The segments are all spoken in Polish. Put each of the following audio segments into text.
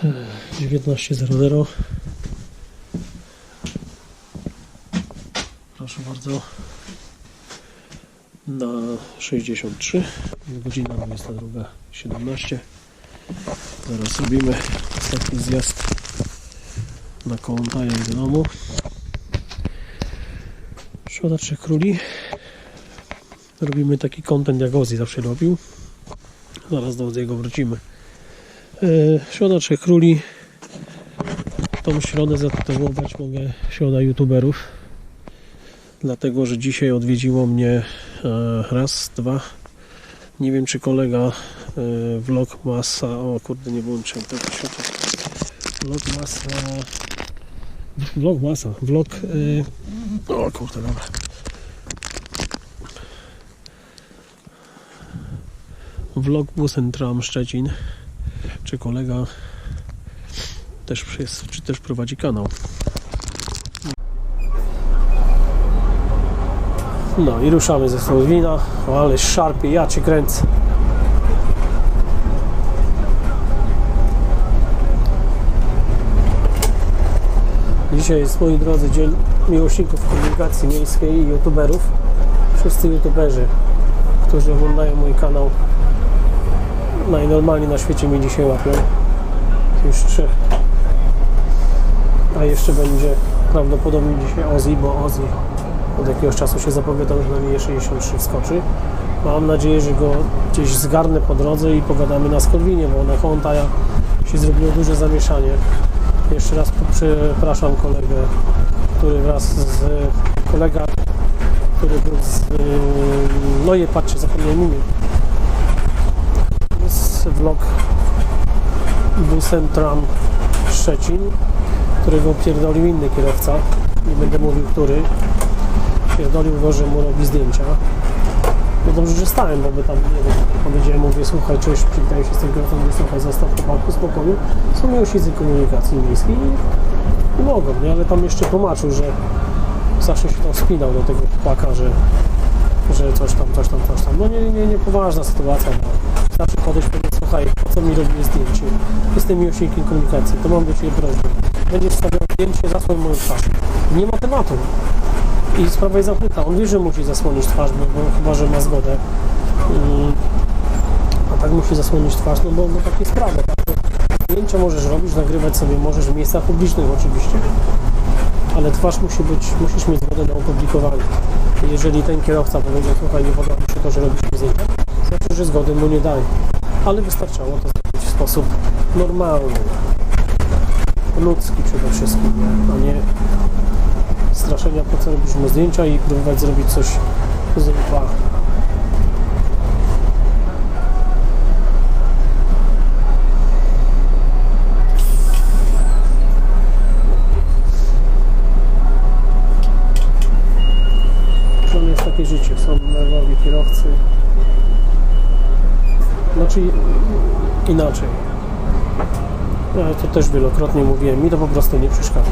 19.00 Proszę bardzo. Na 63 godzina 22.17 Zaraz robimy ostatni zjazd na Kołątaja i do domu. Szkoda Trzech Króli. Robimy taki content jak Ozzy zawsze robił. Zaraz do niego wrócimy Środa Trzech Króli. Tą środę zatytułować mogę Środa YouTuberów. Dlatego, że dzisiaj odwiedziło mnie e, raz, dwa. Nie wiem czy kolega e, Vlogmasa O kurde nie włączyłem tego światła. Vlogmasa Vlogmasa Vlog e, O kurde dobra. Vlog Busem Tram Szczecin czy kolega też jest, czy też prowadzi kanał. No i ruszamy ze Słowina. Ale szarpie, ja cię kręcę. Dzisiaj jest, moi drodzy, dzień miłośników komunikacji miejskiej i youtuberów. Wszyscy youtuberzy, którzy oglądają mój kanał, najnormalniej na świecie mnie dzisiaj łapią. Już trzech. A jeszcze będzie prawdopodobnie dzisiaj Ozzy, bo Ozzy od jakiegoś czasu się zapowiadał, że na linii 63 wskoczy. Mam nadzieję, że go gdzieś zgarnę po drodze i pogadamy na Skorwinie, bo na Hontaja się zrobiło duże zamieszanie. Jeszcze raz przepraszam kolegę, który wraz z kolega, który był z... No i patrzcie, zapomniałem imię. Vlog busem tram Szczecin, którego pierdolił inny kierowca, nie będę mówił który, pierdolił go, że mu robi zdjęcia. No dobrze, że stałem, bo by tam, nie wiem, powiedziałem, mówię, słuchaj, cześć, przywitałem się z tym kierowcą, słuchaj, zostaw chłopaku spokoju, są miłośnicy komunikacji miejskiej i, mogą, nie, ale tam jeszcze tłumaczył, że zawsze się tam spinał do tego chłopaka, że, że coś tam, coś tam, coś tam, no nie, nie, nie poważna sytuacja, no. zawsze podejść powiedzieć, słuchaj, co mi robisz zdjęcie, jestem miłośnikiem komunikacji, to mam do Ciebie prośbę, będziesz stawiał zdjęcie, zasłoń moją twarz, nie ma tematu, i sprawa jest zamknięta. On wie, że musi zasłonić twarz, bo, bo chyba, że ma zgodę. I, a tak musi zasłonić twarz, no bo no, takie sprawy. Tak? Zdjęcia możesz robić, nagrywać sobie możesz w miejscach publicznych oczywiście, ale twarz musi być, musisz mieć zgodę na opublikowanie. Jeżeli ten kierowca powiedział, słuchaj, nie podoba mi się to, że robisz zdjęcia, znaczy, że zgody mu nie daje. Ale wystarczało to zrobić w sposób normalny, ludzki przede wszystkim, a nie straszenia, po co robisz mu zdjęcia i próbować zrobić coś z. To jest takie życie, są nerwowi kierowcy. Znaczy inaczej. Ja to też wielokrotnie mówiłem, mi to po prostu nie przeszkadza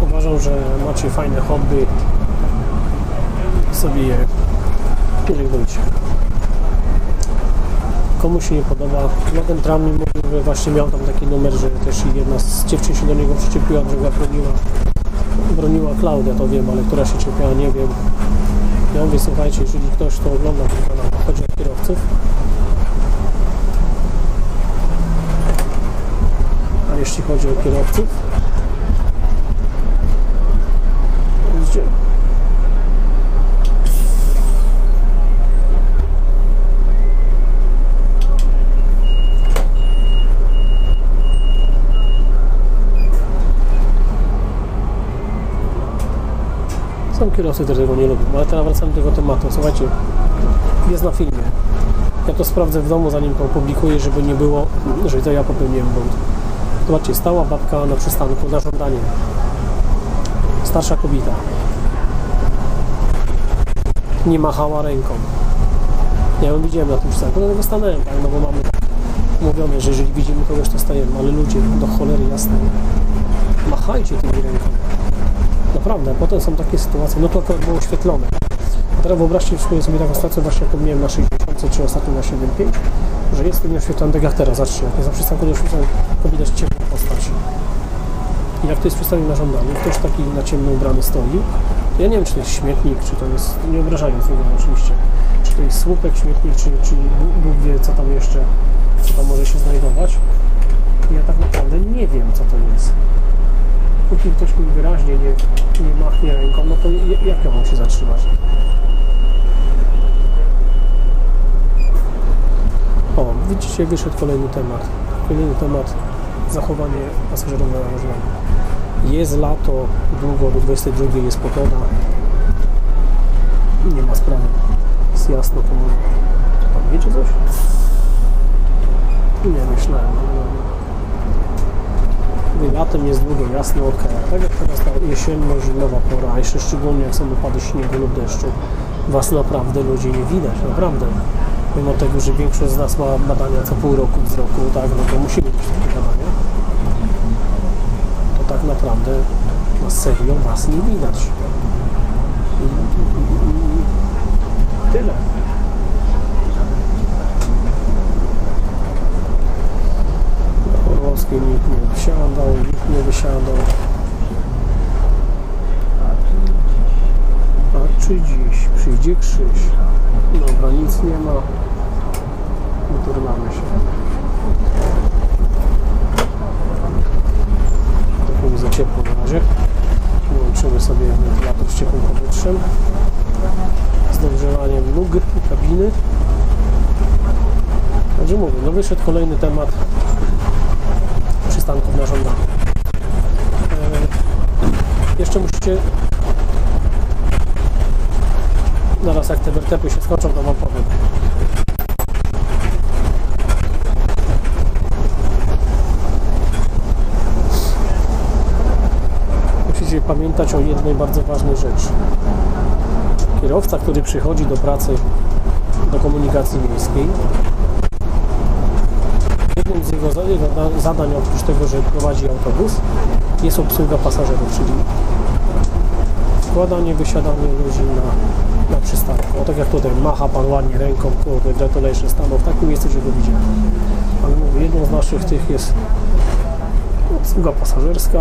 uważam, że macie fajne hobby sobie je pielęgnujcie. Komu się nie podoba, no ten tram mi mówił, że właśnie miał tam taki numer, że też jedna z dziewczyn się do niego przyczepiła, że go broniła, Klaudia, to wiem, ale która się czepiała, nie wiem. Ja mówię, słuchajcie, jeżeli ktoś to ogląda ten kanał, chodzi o kierowców, a jeśli chodzi o kierowców, gdzie? Są kierowcy, którzy tego nie lubią, ale teraz wracam do tego tematu. Słuchajcie, jest na filmie. Ja to sprawdzę w domu, zanim to opublikuję, żeby nie było, że to ja popełniłem błąd. Zobaczcie, stała babka na przystanku na żądanie starsza kobieta. Nie machała ręką. Ja ją widziałem na tym przystanku, dlatego stanąłem, tak, no bo mamy mówione, że jeżeli widzimy kogoś, to stajemy, ale ludzie, do cholery jasne, machajcie tymi rękami. Naprawdę, potem są takie sytuacje, no to akurat było oświetlone. A teraz wyobraźcie sobie taką sytuację, właśnie jaką miałem na 60 czy ostatnio na 7.5, że jest pewnie oświetlony tak jak teraz, zobaczcie, jak jest na przystanku do oświetlony, to widać ciemną postać. I jak to jest przystanek na żądaniu, ktoś taki na ciemno ubrany stoi, to ja nie wiem, czy to jest śmietnik, czy to jest, nie obrażając nikogo oczywiście, czy to jest słupek, śmietnik, czy, czy Bóg wie, co tam jeszcze, co tam może się znajdować. I ja tak naprawdę nie wiem, co to jest. Póki ktoś mi wyraźnie nie, nie machnie ręką, no to jak ja mam się zatrzymać? O, widzicie, wyszedł kolejny temat. Kolejny temat zachowanie pasażerów na narażeniu. Jest lato, długo, do 22 jest pogoda. Nie ma sprawy. Jest jasno, to może... Pan wiecie coś? Nie, myślałem. Mówię, Latem jest długo, jasno, ok. Tak jak teraz ta jesienno-zimowa pora, jeszcze szczególnie jak są opady śniegu lub deszczu, was naprawdę ludzi nie widać, naprawdę. Mimo tego, że większość z nas ma badania co pół roku, z roku, tak, no to musimy mieć takie badania. To tak naprawdę na serio was nie widać. I, i, i, i tyle. Na Orłowskiej nikt nie wysiadał, nikt nie wysiadał. A czy przyjdzie Krzyś? Dobra, nic nie ma. Wyturnamy się. Trochę mi za ciepło na razie. Włączymy sobie wentylator z ciepłym powietrzem. Z dogrzewaniem i kabiny. Także mówię, no wyszedł kolejny temat przystanków na żądanie. E, jeszcze musicie Zaraz jak te wertepy się skończą, to wam powiem. Musicie pamiętać o jednej bardzo ważnej rzeczy. Kierowca, który przychodzi do pracy do komunikacji miejskiej, jednym z jego za- jego da- zadań, oprócz tego, że prowadzi autobus, jest obsługa pasażerów, czyli wkładanie, wysiadanie ludzi na, na przystanku. O tak jak tutaj macha pan ładnie ręką, kurde, gratulation stanął, w takim miejscu, że go widziałem. Ale mówię, jedną z naszych tych jest obsługa pasażerska.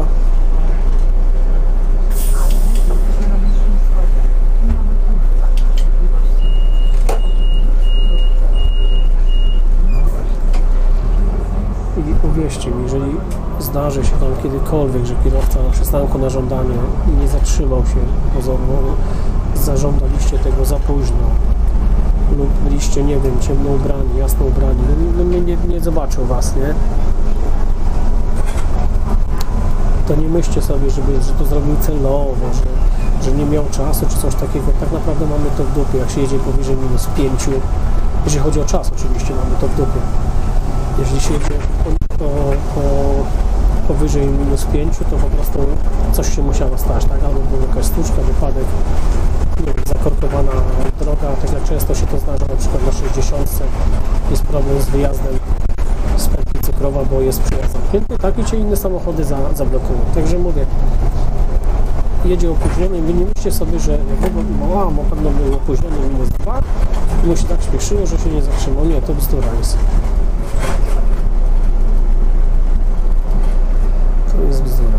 I uwierzcie mi, jeżeli zdarzy się tam kiedykolwiek, że kierowca na przystanku na żądanie nie zatrzymał się, bo zażądaliście tego za późno lub byliście, nie wiem, ciemno ubrani, jasno ubrani, no, nie, nie, nie zobaczył was, nie? To nie myślcie sobie, żeby, że to zrobił celowo, że, że nie miał czasu czy coś takiego. Tak naprawdę mamy to w dupie, jak się jedzie powyżej minus 5, jeżeli chodzi o czas oczywiście, mamy to w dupie jeśli się jedzie po, po, po, powyżej minus 5, to po prostu coś się musiało stać, tak? Albo była jakaś stłuczka, wypadek, nie wiem, zakorkowana droga, tak jak często się to zdarza, na przykład na 60 jest problem z wyjazdem z pętli cukrowa, bo jest przejazd zamknięty, tak? I cię inne samochody za, zablokują. Także mówię, jedzie opóźniony, wy nie myślcie sobie, że jak no, a, na pewno był opóźniony minus 2 i mu się tak śpieszyło, że się nie zatrzymał. Nie, to bzdura jest. To jest bzdura.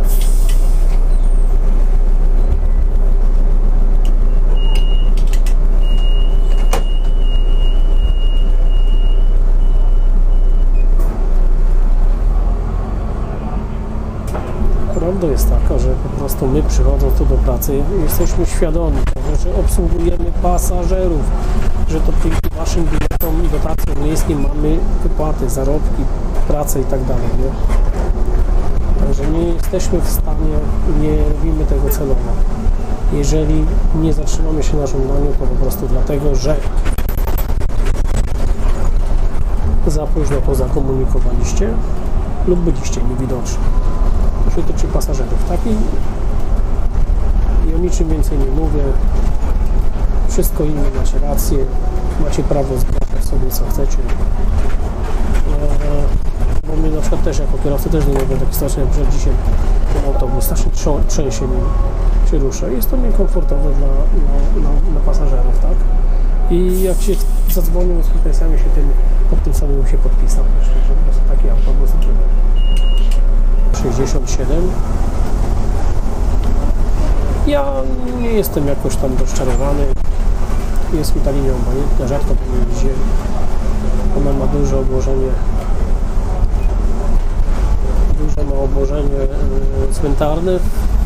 Prawda jest taka, że po prostu my przychodząc tu do pracy jesteśmy świadomi że obsługujemy pasażerów, że to dzięki naszym biletom i dotacjom miejskim mamy wypłaty, zarobki, pracę i tak dalej. Nie? Także nie jesteśmy w stanie, nie robimy tego celowo. Jeżeli nie zatrzymamy się na żądaniu, to po prostu dlatego, że za późno to zakomunikowaliście lub byliście niewidoczni. Dotyczy pasażerów, tak? I, o niczym więcej nie mówię. Wszystko inne macie rację. Macie prawo zgłaszać sobie co chcecie. Eee, bo mnie na przykład też jako kierowca też nie lubię takie strasznie, przed dzisiaj ten autobus strasznie trzęsie nim się rusza. Jest to niekomfortowe dla, dla, dla, dla pasażerów, tak? I jak się zadzwonił z PKS-ami, się tym, pod tym samym się podpisał. Że po prostu taki autobus tyle. 67. Ja nie jestem jakoś tam rozczarowany. Jest mi ta linia obojętna, rzadko po niej. Ona ma duże obłożenie duże ma obłożenie e, cmentarne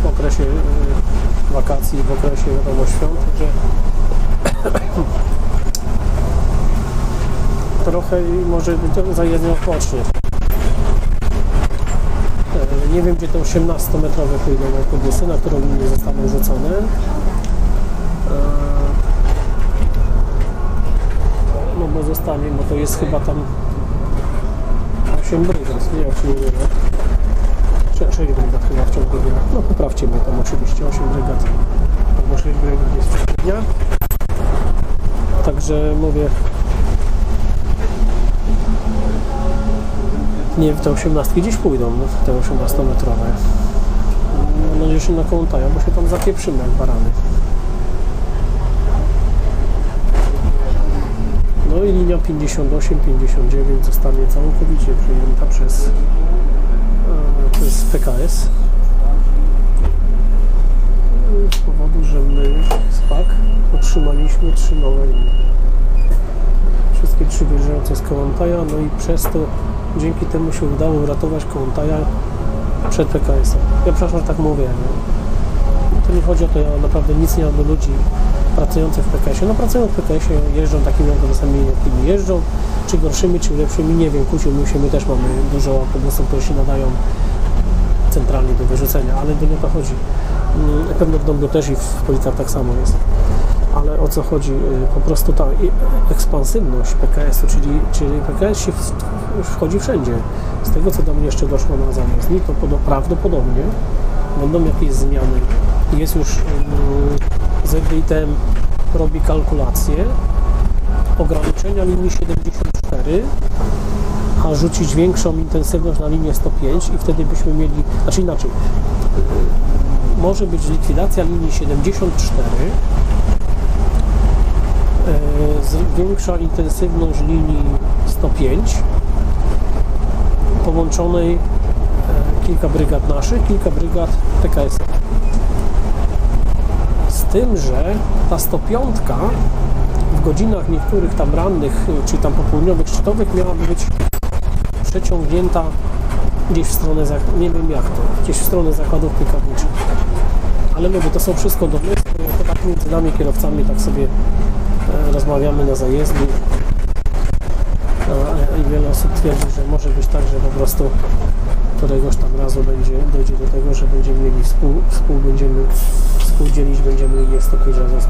w okresie e, wakacji, w okresie wiadomo świąt, także trochę może być zajezdnią odpocznie. Nie wiem, gdzie te 18-metrowe pójdą autobusy, na którą linie zostaną rzucone. E, No bo zostanie, bo to jest chyba tam 8 brygad, nie 8 nie wiem. 6 brygad chyba w ciągu dnia. No poprawcie mnie tam oczywiście, 8 brygad albo 6 brygad jest w ciągu dnia. Także mówię, nie wiem, te 18 gdzieś pójdą, no, te 18-metrowe. Mam nadzieję, że na kołątaja, bo się tam zapieprzymy jak barany. No i linia 58, 59 zostanie całkowicie przejęta przez, e, przez PKS. Z powodu, że my z PAK otrzymaliśmy trzy nowe linie. Wszystkie trzy wyjeżdżające z Kołątaja, no i przez to dzięki temu się udało uratować Kołątaja przed PKS-em. Ja przepraszam, że tak mówię. Nie? To nie chodzi o to, ja naprawdę nic nie mam do ludzi pracujących w PKS-ie. No pracują w PKS-ie, jeżdżą takimi autobusami, jakimi jeżdżą, czy gorszymi, czy lepszymi, nie wiem, kusiu, my się my też mamy dużo autobusów, które się nadają centralnie do wyrzucenia, ale to nie to chodzi. Mm, pewno w Dąbru też i w Policach tak samo jest. Ale o co chodzi? Y, Po prostu ta ekspansywność PKS-u, czyli, czyli PKS się wchodzi wszędzie. Z tego, co do mnie jeszcze doszło na zajezdni, to podo- prawdopodobnie będą jakieś zmiany. Jest już yy, ZDITM robi kalkulacje ograniczenia linii 74 a rzucić większą intensywność na linię 105 i wtedy byśmy mieli, znaczy inaczej, może być likwidacja linii 74, e, z- większa intensywność linii 105, połączonej e, kilka brygad naszych, kilka brygad PKS. Z tym, że ta 105 w godzinach niektórych tam rannych, y, czy tam popołudniowych, szczytowych miałaby być przeciągnięta gdzieś w stronę, nie wiem jak to, gdzieś w stronę zakładów pikowniczych. Ale mówię, to są wszystko domysły, to tak między nami kierowcami tak sobie e, rozmawiamy na zajezdni. I wiele osób twierdzi, że może być tak, że po prostu któregoś tam razu będzie, dojdzie do tego, że będziemy mieli współ, współ będziemy współdzielić, będziemy linię 105 razem z.